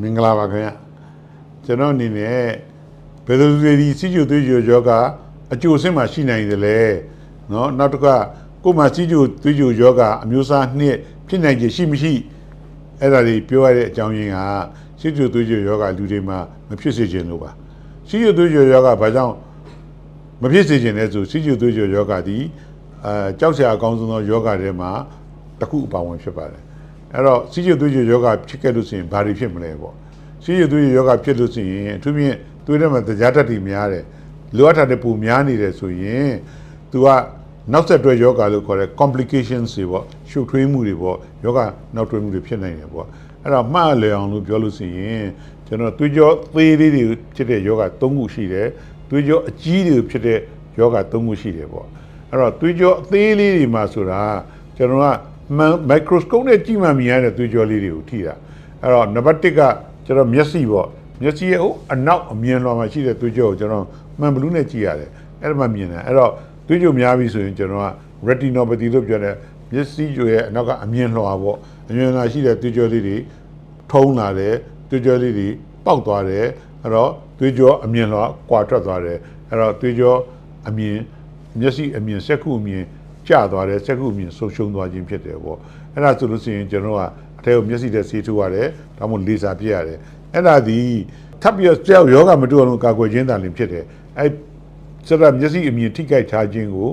မင်္ဂလာပါခင်ဗျကျွန်တော်အနေနဲ့ဘယ်လိုတွေဒီစီဂျူသွေးကြိုယောဂအကျိုးအဆင့်မှာရှိနိုင်တယ်လဲเนาะနောက်တစ်ခါကိုယ်မှာစီဂျူသွေးကြိုယောဂအမျိုးအစားနှစ်ဖြစ်နိုင်ခြေရှိမရှိအဲ့ဒါတွေပြောရတဲ့အကြောင်းရင်းကစီဂျူသွေးကြိုယောဂလူတွေမှာမဖြစ်စေချင်လို့ပါစီဂျူသွေးကြိုယောဂဘာကြောင့်မဖြစ်စေချင်လဲဆိုစီဂျူသွေးကြိုယောဂဒီအဲကြောက်စရာအကောင်းဆုံးသောယောဂတွေမှာတစ်ခုအပါဝင်ဖြစ်ပါတယ် အဲ့တော့စီးကျသွေးကြယောဂဖြစ်ခဲ့လို့ရှိရင်ဘာတွေဖြစ်မလဲပေါ့စီးကျသွေးကြယောဂဖြစ်လို့ရှိရင်အထူးဖြင့်သွေးထဲမှာတရားဓာတ်တွေများတယ်လိုအပ်တာတွေပူများနေတယ်ဆိုရင် तू ကနောက်ဆက်တွဲယောဂလို့ခေါ်တဲ့ complications တွေပေါ့ရှုပ်ထွေးမှုတွေပေါ့ယောဂနောက်တွဲမှုတွေဖြစ်နိုင်တယ်ပေါ့အဲ့တော့မှတ်လည်အောင်လို့ပြောလို့ရှိရင်ကျွန်တော်သွေးကြောသေးလေးတွေဖြစ်တဲ့ယောဂ၃ခုရှိတယ်သွေးကြောအကြီးတွေဖြစ်တဲ့ယောဂ၃ခုရှိတယ်ပေါ့အဲ့တော့သွေးကြောအသေးလေးတွေမှာဆိုတာကျွန်တော်က မိုက်ခရိုစကိုပနဲ့ကြည့်မှမြင်ရတဲ့သွေးကြောလေးတွေကိုထိတာအဲ့တော့နံပါတ်1ကကျွန်တော်မျက်စိပေါ့မျက်စိရဲ့အနောက်အမြင်လွှာမှာရှိတဲ့သွေးကြောကိုကျွန်တော်မှန်ဘလူးနဲ့ကြည့်ရတယ်အဲ့ဒါမှမြင်တယ်အဲ့တော့သွေးကြောများပြီဆိုရင်ကျွန်တော်က retinopathy လို့ပြောတဲ့မျက်စိကြိုရဲ့အနောက်ကအမြင်လွှာပေါ့အမြင်လွှာရှိတဲ့သွေးကြောလေးတွေထုံးလာတယ်သွေးကြောလေးတွေပေါက်သွားတယ်အဲ့တော့သွေးကြောအမြင်လွှာကွာထွက်သွားတယ်အဲ့တော့သွေးကြောအမြင်မျက်စိအမြင်စက်ခုအမြင် ကျသွားတယ်စက်ခုအမြင်ဆုံးရှုံးသွားခြင်းဖြစ်တယ်ပေါ့အဲ့ဒါဆိုလို့ရှိရင်ကျွန်တော်ကအထဲကိုမျက်စိနဲ့ဆေးထိုးရတယ်ဒါမှမဟုတ်လေဆာပြည့်ရတယ်အဲ့ဒါဒီထပ်ပြီးတော့ကြောက်ယောဂမတူအောင်ကာကွယ်ခြင်းတန်လင်းဖြစ်တယ်အဲ့စရမျက်စိအမြင်ထိခိုက်ထားခြင်းကို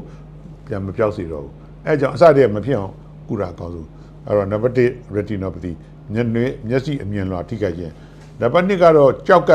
ပြန်မပြောက်စေတော့ဘူးအဲ့ကြောင့်အစတည်းကမဖြစ်အောင်ကုတာကောင်းဆုံးအဲ့တော့ number 1 retinopathy မျက်နှာမျက်စိအမြင်လွှာထိခိုက်ခြင်းနံပါတ်2ကတော့ကြောက်က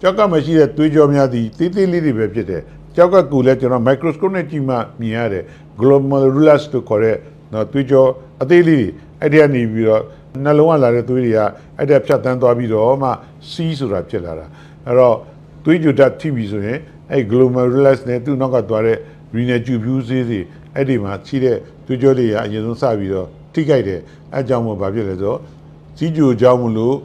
ကြောက်ကမရှိတဲ့သွေးကြောများသည်သေးသေးလေးတွေပဲဖြစ်တယ် ကြောက်ကကူလည်းကျွန်တော် microscope နဲ့ကြည့်မှမြင်ရတယ် glomerulus လို့ခေါ်တဲ့နော်သွေးကြောအသေးလေးတွေအဲ့ဒီကနေပြီးတော့နှလုံးကလာတဲ့သွေးတွေကအဲ့ဒါဖြတ်တန်းသွားပြီးတော့မှစီးဆိုတာဖြစ်လာတာအဲ့တော့သွေးကြိုဓာတ်ထိပြီဆိုရင်အဲ့ glomerulus နဲ့သူ့နောက်ကသွားတဲ့ renal tube ဖြူးသေးစီအဲ့ဒီမှာရှိတဲ့သွေးကြောတွေကအရင်ဆုံးစပြီးတော့ထိခိုက်တယ်အဲ့ကြောင့်မို့ဘာဖြစ်လဲဆိုတော့စီးကြိုကြောင့်မလို့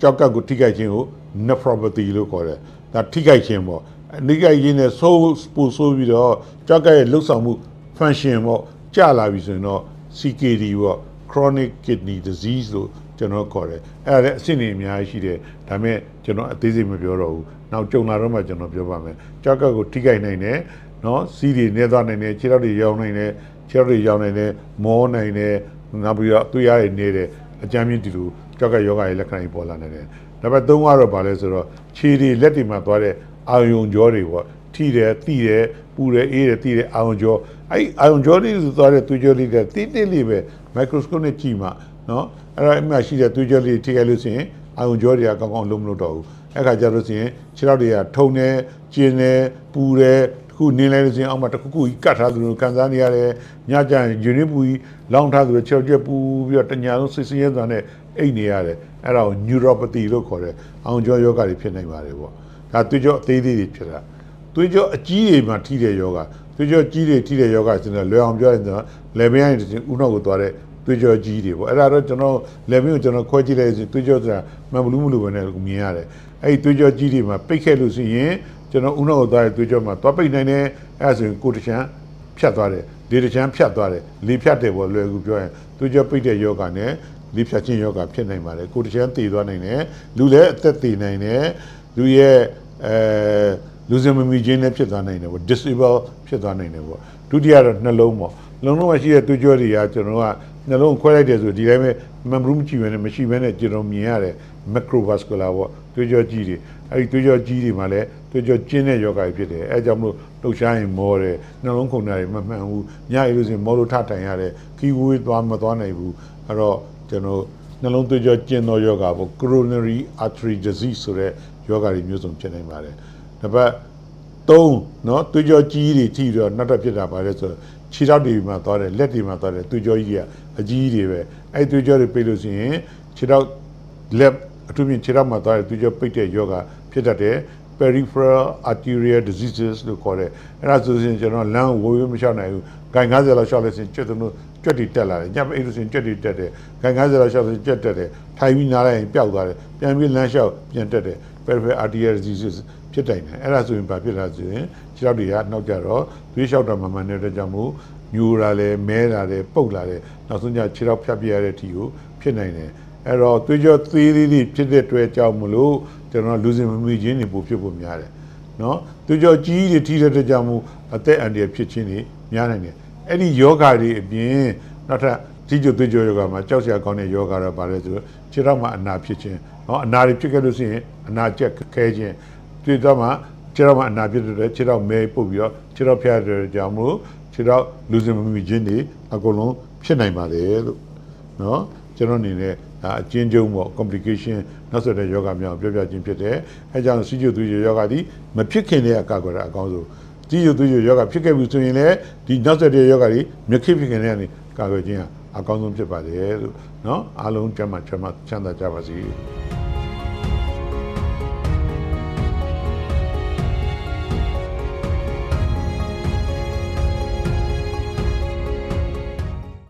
ကြောက်ကပ်ကိုထိခိုက်ခြင်းကို nephropathy လို့ခေါ်တယ်ဒါထိခိုက်ခြင်းပေါ့ ထိခိုက်ခြင်းနဲ့ဆိုးပူဆိုးပြီးတော့ကြောက်ကပ်ရဲ့လှုပ်ဆောင်မှု function ပေါ့ကျလာပြီဆိုရင်တော့ CKD ပေါ့ chronic kidney disease လို့ကျွန်တော်ခေါ်တယ်အဲ့ဒါလည်းအဆင့်တွေအများကြီးရှိတယ်ဒါပေမဲ့ကျွန်တော်အသေးစိတ်မပြောတော့ဘူးနောက်ကြုံလာတော့မှကျွန်တော်ပြောပါမယ်ကြောက်ကပ်ကိုထိခိုက်နိုင်တယ်နော်စီးတွေနေသွားနိုင်တယ်ခြေထောက်တွေရောင်းနိုင်တယ်ခြေထောက်တွေရောင်းနိုင်တယ်မောနိုင်တယ်နောက်ပြီးတော့သွေးရည်နေတယ်အကြမ်းမြင့်ဒီလိုကြောက်ကပ်ယောဂရဲ့လက္ခဏာတွေပေါ်လာနိုင်တယ်နံပါတ်3ကတော့ဗာလဲဆိုတော့ခြေတွေလက်တွေမှာသွားတဲ့ အာယုံကြောတွေပေါ့ထိတယ်တိတယ်ပူတယ်အေးတယ်တိတယ်အာယုံကြောအဲ့အာယုံကြောတွေဆိုသွားတဲ့သွေးကြောလေးတွေတိတိလေးပဲ microscope နဲ့ကြည့်မှနော်အဲ့တော့အမှရှိတဲ့သွေးကြောလေးထိခိုက်လို့ရှိရင်အာယုံကြောတွေကကောင်းကောင်းလုံးမလို့တော့ဘူးအဲ့ခါကျတော့ဆိုရင်ခြေထောက်တွေကထုံတယ်ကျင်တယ်ပူတယ်တခုနင်းလဲလို့ရှိရင်အောက်မှာတစ်ခုခုကြီးကတ်ထားသလိုခံစားနေရတယ်ညကျရင်ယူနစ်ပူကြီးလောင်းထားသလိုခြေထောက်ကျက်ပူပြီးတော့တညာလုံးစိတ်ဆင်းရဲစွာနဲ့အိတ်နေရတယ်အဲ့ဒါကို neuropathy လို့ခေါ်တယ်အာယုံကြောယောဂတွေဖြစ်နိုင်ပါတယ်ပေါ့ ဒါသွေးကြောအသေးသေးတွေဖြစ်တာသွေးကြောအကြီးတွေမှာထိတဲ့ယောဂသွေးကြောကြီးတွေထိတဲ့ယောဂဆိုတော့လွယ်အောင်ပြောရင်တော့လေဘင်းကနေဥနောက်ကိုသွားတဲ့သွေးကြောကြီးတွေပေါ့အဲ့ဒါတော့ကျွန်တော်လေဘင်းကိုကျွန်တော်ခွဲကြည့်လိုက်ရင်သွေးကြောဆိုတာမန်ဘလူးမလို့ပဲနဲ့မြင်ရတယ်အဲ့ဒီသွေးကြောကြီးတွေမှာပိတ်ခဲ့လို့ရှိရင်ကျွန်တော်ဥနောက်ကိုသွားတဲ့သွေးကြောမှာသွားပိတ်နိုင်တယ်အဲ့ဒါဆိုရင်ကိုယ်တချမ်းဖြတ်သွားတယ်လေတချမ်းဖြတ်သွားတယ်လေဖြတ်တယ်ပေါ့လွယ်ကူပြောရင်သွေးကြောပိတ်တဲ့ယောဂနဲ့လေဖြတ်ခြင်းယောဂဖြစ်နိုင်ပါတယ်ကိုယ်တချမ်းတည်သွားနိုင်တယ်လူလည်းအသက်တည်နိုင်တယ် လူရဲ့အဲလူစင်မမီချင်းနဲ့ဖြစ်သွားနိုင်တယ်ပေါ့ disable ဖြစ်သွားနိုင်တယ်ပေါ့ဒုတိယတော့နှလုံးပေါ့နှလုံးမှာရှိတဲ့သွေးကြောတွေကကျွန်တော်ကနှလုံးခွဲလိုက်တယ်ဆိုဒီတိုင်းပဲ membrane မကြည့်ဘဲနဲ့မရှိဘဲနဲ့ကျွန်တော်မြင်ရတယ် macrovascular ပေါ့သွေးကြောကြီးတွေအဲ့ဒီသွေးကြောကြီးတွေမှာလည်းသွေးကြောကျင်းတဲ့ယောဂတွေဖြစ်တယ်အဲကြောင့်မလို့လှုပ်ရှားရင်မောတယ်နှလုံးခုန်တာတွေမမှန်ဘူးညရလို့ဆိုရင်မောလို့ထတိုင်ရတယ်ခီးဝေးသွားမသွားနိုင်ဘူးအဲ့တော့ကျွန်တော်နှလုံးသွေးကြောကျင်းသောယောဂပေါ့ coronary artery disease ဆိုတဲ့ ယောဂတွေမျိုးစုံဖြစ်နိုင်ပါတယ်နံပါတ်3เนาะသွေးကြောကြီးတွေထိတော့နောက်တော့ဖြစ်တာပါလဲဆိုတော့ခြေထောက်တွေမှာသွားတယ်လက်တွေမှာသွားတယ်သွေးကြောကြီးကအကြီးတွေပဲအဲ့သွေးကြောတွေပိတ်လို့ရှိရင်ခြေထောက်လက်အထူးဖြင့်ခြေထောက်မှာသွားတဲ့သွေးကြောပိတ်တဲ့ယောဂဖြစ်တတ်တယ် peripheral arterial diseases လို့ခေါ်တယ်အဲ့ဒါဆိုရင်ကျွန်တော်လမ်းကိုဝေးဝေးမလျှောက်နိုင်ဘူးဂိုင်90လောက်လျှောက်လို့ရှိရင်ကျွတ်တို့ကျွတ်တွေတက်လာတယ်ညအိတ်လို့ရှိရင်ကျွတ်တွေတက်တယ်ဂိုင်90လောက်လျှောက်လို့ကျွတ်တက်တယ်ထိုင်ပြီးနားလိုက်ရင်ပျောက်သွားတယ်ပြန်ပြီးလမ်းလျှောက်ပြန်တက်တယ် peripheral arterial diseases ဖြစ်တိုင်တယ်အဲ့ဒါဆိုရင်ဘာဖြစ်လာဆိုရင်ခြေထောက်တွေကနှောက်ကြတော့သွေးလျှောက်တာမမှန်တဲ့အတွက်ကြောင့်မို့ညူလာလဲမဲလာတယ်ပုတ်လာတယ်နောက်ဆုံးကျခြေထောက်ဖြတ်ပြရတဲ့အထိကိုဖြစ်နိုင်တယ်အဲ့တော့သွေးကြောသေးသေးလေးဖြစ်တဲ့အတွက်ကြောင့်မလို့ကျွန်တော်လူစင်မမီခြင်းတွေပိုဖြစ်ဖို့များတယ်နော်သွေးကြောကြီးတွေထိတဲ့အတွက်ကြောင့်မို့အသက်အန္တရာယ်ဖြစ်ခြင်းတွေများနိုင်တယ်အဲ့ဒီယောဂါတွေအပြင်နောက်ထပ် ဒီကျသွေးကြောယောဂါမှာကြောက်စရာကောင်းတဲ့ယောဂါတော့ဗါလဲဆိုတော့ခြေထောက်မှာအနာဖြစ်ခြင်းနော်အနာတွေဖြစ်ခဲ့လို့ရှိရင်အနာကျက်ခဲခြင်းတွေ့တော့မှခြေထောက်မှာအနာဖြစ်တဲ့အတွက်ခြေထောက်မဲပုတ်ပြီးတော့ခြေထောက်ဖျားတဲ့အတွက်ကြောင့်မို့ခြေထောက်လူစင်မမီခြင်းတွေအကုန်လုံးဖြစ်နိုင်ပါတယ်လို့ เนาะကျွန်တော်အနေနဲ့ဒါအကျဉ်းချုပ်ပေါ့ complication နောက်ဆက်တဲ့ယောဂများကိုပြောပြခြင်းဖြစ်တယ်အဲကြောင့်စီဂျိုသူဂျိုယောဂသည်မဖြစ်ခင်တည်းကကာကွယ်တာအကောင်းဆုံးစီဂျိုသူဂျိုယောဂဖြစ်ခဲ့ပြီဆိုရင်လည်းဒီနောက်ဆက်တဲ့ယောဂသည်မဖြစ်ဖြစ်ခင်တည်းကနေကာကွယ်ခြင်းဟာ အကောင်းဆုံးဖြစ်ပါတယ်လို့နော်အားလုံးကျမ်းမှကျမ်းမှချမ်းသာကြပါစေ